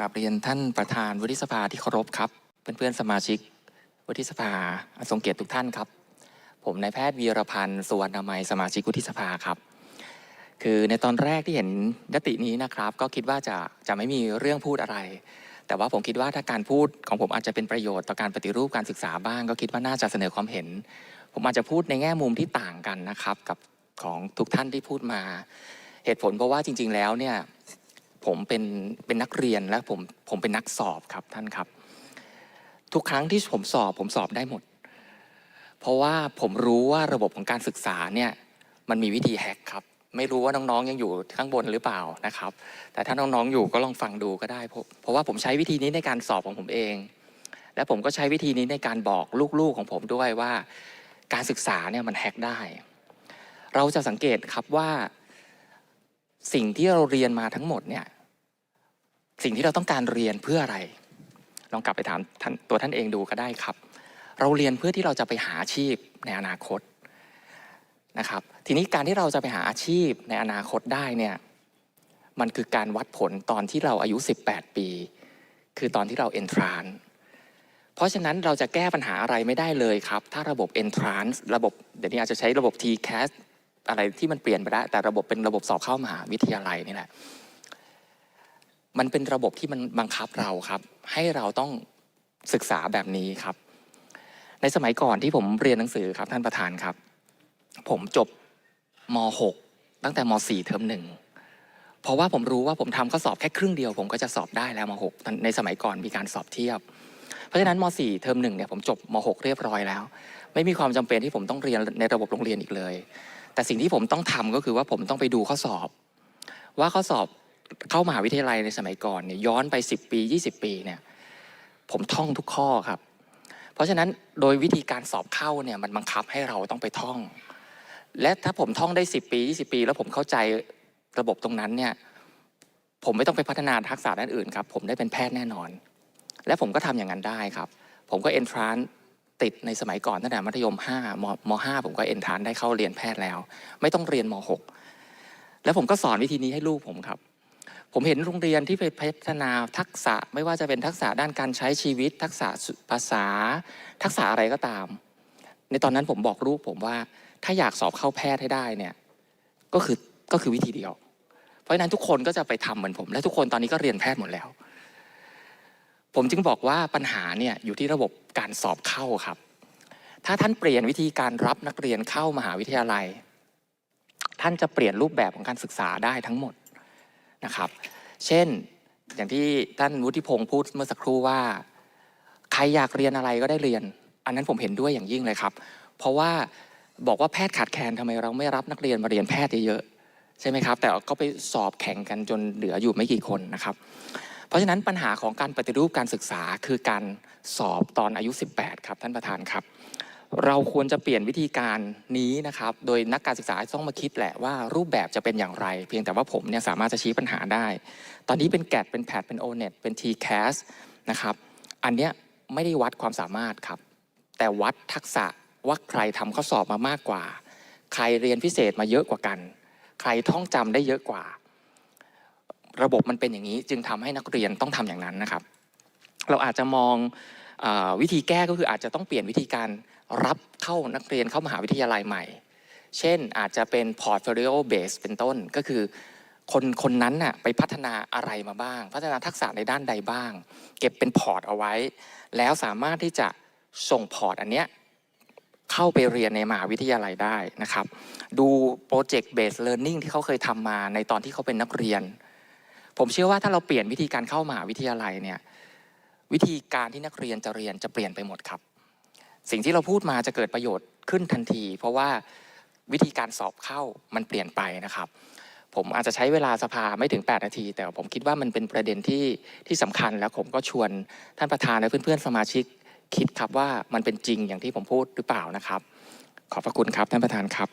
ราบเรียนท่านประธานวุฒิสภาที่เคารพครับเพื่อนๆสมาชิกวุฒิสภาอันทรงเกียรติทุกท่านครับ ผมนายแพทย์วีรพันธ์สุวรรณมัยสมาชิกวุฒิสภาครับ คือในตอนแรกที่เห็นยตินี้นะครับ ก็คิดว่าจะจะไม่มีเรื่องพูดอะไร แต่ว่าผมคิดว่าถ้าการพูดของผมอาจจะเป็นประโยชน์ต่อการปฏิรูปการศึกษาบ้าง ก็คิดว่าน่าจะเสนอความเห็น ผมอาจจะพูดในแง่มุมที่ต่างกันนะครับ กับของทุกท่านที่พูดมา เหตุผลเพราะว่าจริง ๆ แล้วเนี่ย ผมเป็นเป็นนักเรียนและผมผมเป็นนักสอบครับท่านครับ ทุกครั้งที่ผมสอบผมสอบได้หมด เพราะว่าผมรู้ว่าระบบของการศึกษาเนี่ยมันมีวิธีแฮกครับ ไม่รู้ว่าน้องๆยังอยู่ข้างบนหรือเปล่านะครับ แต่ถ้าน้องๆอยู่ก็ลองฟังดูก็ได้ เพราะเพราะว่าผมใช้วิธีนี้ในการสอบของผมเอง และผมก็ใช้วิธีนี้ในการบอกลูกๆของผมด้วยว่า การศึกษาเนี่ยมันแฮกได้ เราจะสังเกตครับว่า สิ่งที่เราเรียนมาทั้งหมดเนี่ยสิ่งที่เราต้องการเรียนเพื่ออะไร ลองกลับไปถามท่านตัวท่านเองดูก็ได้ครับ เราเรียนเพื่อที่เราจะไปหาอาชีพในอนาคตนะครับทีนี้การที่เราจะไปหาอาชีพในอนาคตได้เนี่ยมันคือการวัดผลตอนที่เราอายุ 18 ปี คือตอนที่เรา entrance เพราะฉะนั้นเราจะแก้ปัญหาอะไรไม่ได้เลยครับ ถ้าระบบ entrance ระบบเดี๋ยวนี้อาจจะใช้ระบบ TCAS อะไรที่มันเปลี่ยนไปแล้วแต่ระบบเป็นระบบสอบเข้ามหาวิทยาลัยนี่แหละมันเป็นระบบที่มันบังคับเราครับ ให้เราต้องศึกษาแบบนี้ครับ ในสมัยก่อนที่ผมเรียนหนังสือครับท่านประธานครับ ผมจบม .6 ตั้งแต่ม .4 เทอมหนึ่งเพราะว่าผมรู้ว่าผมทำข้อสอบแค่ครึ่งเดียว ผมก็จะสอบได้แล้วม .6 ในสมัยก่อนมีการสอบเทียบ เพราะฉะนั้นม .4 เทอมหนึ่งเนี่ยผมจบม .6 เรียบร้อยแล้ว ไม่มีความจำเป็นที่ผมต้องเรียนในระบบโรงเรียนอีกเลย แต่สิ่งที่ผมต้องทำก็คือว่าผมต้องไปดูข้อสอบ ว่าข้อสอบเข้ามหาวิทยาลัยในสมัยก่อนเนี่ยย้อนไป 10 ปี 20 ปีเนี่ยผมท่องทุกข้อครับ เพราะฉะนั้นโดยวิธีการสอบเข้าเนี่ยมันบังคับให้เราต้องไปท่อง และถ้าผมท่องได้ 10 ปี 20 ปี แล้วผมเข้าใจระบบตรงนั้นเนี่ยผมไม่ต้องไปพัฒนาทักษะด้านอื่นครับ ผมได้เป็นแพทย์แน่นอน และผมก็ทำอย่างนั้นได้ครับ ผมก็เอนทราน ติดในสมัยก่อนตั้งแต่มัธยม5มม5ผมก็เอนทานได้เข้าเรียนแพทย์แล้ว ไม่ต้องเรียนม6แล้วผมก็สอนวิธีนี้ให้ลูกผมครับ ผมเห็นโรงเรียนที่ไปพัฒนาทักษะไม่ว่าจะเป็นทักษะด้านการใช้ชีวิต ทักษะภาษา ทักษะอะไรก็ตาม ในตอนนั้นผมบอกลูกผมว่าถ้าอยากสอบเข้าแพทย์ให้ได้เนี่ยก็คือก็คือวิธีเดียว เพราะฉะนั้นทุกคนก็จะไปทำเหมือนผม และทุกคนตอนนี้ก็เรียนแพทย์หมดแล้ว ผมจึงบอกว่าปัญหาเนี่ยอยู่ที่ระบบการสอบเข้าครับ ถ้าท่านเปลี่ยนวิธีการรับนักเรียนเข้ามหาวิทยาลัย ท่านจะเปลี่ยนรูปแบบของการศึกษาได้ทั้งหมดนะครับ เช่นอย่างที่ท่านวุฒิพงศ์พูดเมื่อสักครู่ว่า ใครอยากเรียนอะไรก็ได้เรียน อันนั้นผมเห็นด้วยอย่างยิ่งเลยครับ เพราะว่าบอกว่าแพทย์ขาดแคลนทำไมเราไม่รับนักเรียนมาเรียนแพทย์เยอะๆใช่ไหมครับ แต่ก็ไปสอบแข่งกันจนเหลืออยู่ไม่กี่คนนะครับ เพราะฉะนั้นปัญหาของการปฏิรูปการศึกษาคือการสอบตอนอายุ 18 ครับท่านประธานครับ เราควรจะเปลี่ยนวิธีการนี้นะครับ โดยนักการศึกษาต้องมาคิดแหละว่ารูปแบบจะเป็นอย่างไร เพียงแต่ว่าผมเนี่ยสามารถจะชี้ปัญหาได้ ตอนนี้เป็นแกดเป็นแพดเป็นโอเน็ตเป็น TCAS นะครับ อันเนี้ยไม่ได้วัดความสามารถครับ แต่วัดทักษะว่าใครทำข้อสอบมามากกว่า ใครเรียนพิเศษมาเยอะกว่ากัน ใครท่องจำได้เยอะกว่า ระบบมันเป็นอย่างนี้ จึงทำให้นักเรียนต้องทำอย่างนั้นนะครับ เราอาจจะมองอวิธีแก้ก็คืออาจจะต้องเปลี่ยนวิธีการรับเข้านักเรียนเข้ามหาวิทยาลัยใหม่ เช่นอาจจะเป็น portfolio base เป็นต้นก็คือคนคนนั้นน่ะไปพัฒนาอะไรมาบ้าง พัฒนาทักษะในด้านใดบ้าง เก็บเป็นพอร์ตเอาไว้ แล้วสามารถที่จะส่งพอร์ตอันเนี้ยเข้าไปเรียนในมหาวิทยาลัยได้นะครับ ดูโปรเจกต์ based learning ที่เขาเคยทำมาในตอนที่เขาเป็นนักเรียน ผมเชื่อว่าถ้าเราเปลี่ยนวิธีการเข้ามหาวิทยาลัยเนี่ยวิธีการที่นักเรียนจะเรียนจะเปลี่ยนไปหมดครับ สิ่งที่เราพูดมาจะเกิดประโยชน์ขึ้นทันที เพราะว่าวิธีการสอบเข้ามันเปลี่ยนไปนะครับ ผมอาจจะใช้เวลาสภาไม่ถึง 8 นาที แต่ผมคิดว่ามันเป็นประเด็นที่ที่สำคัญแล้วผมก็ชวนท่านประธานและเพื่อนๆสมาชิกคิดครับว่ามันเป็นจริงอย่างที่ผมพูดหรือเปล่านะครับ ขอบพระคุณครับท่านประธานครับ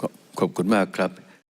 ขอขอบคุณมากครับ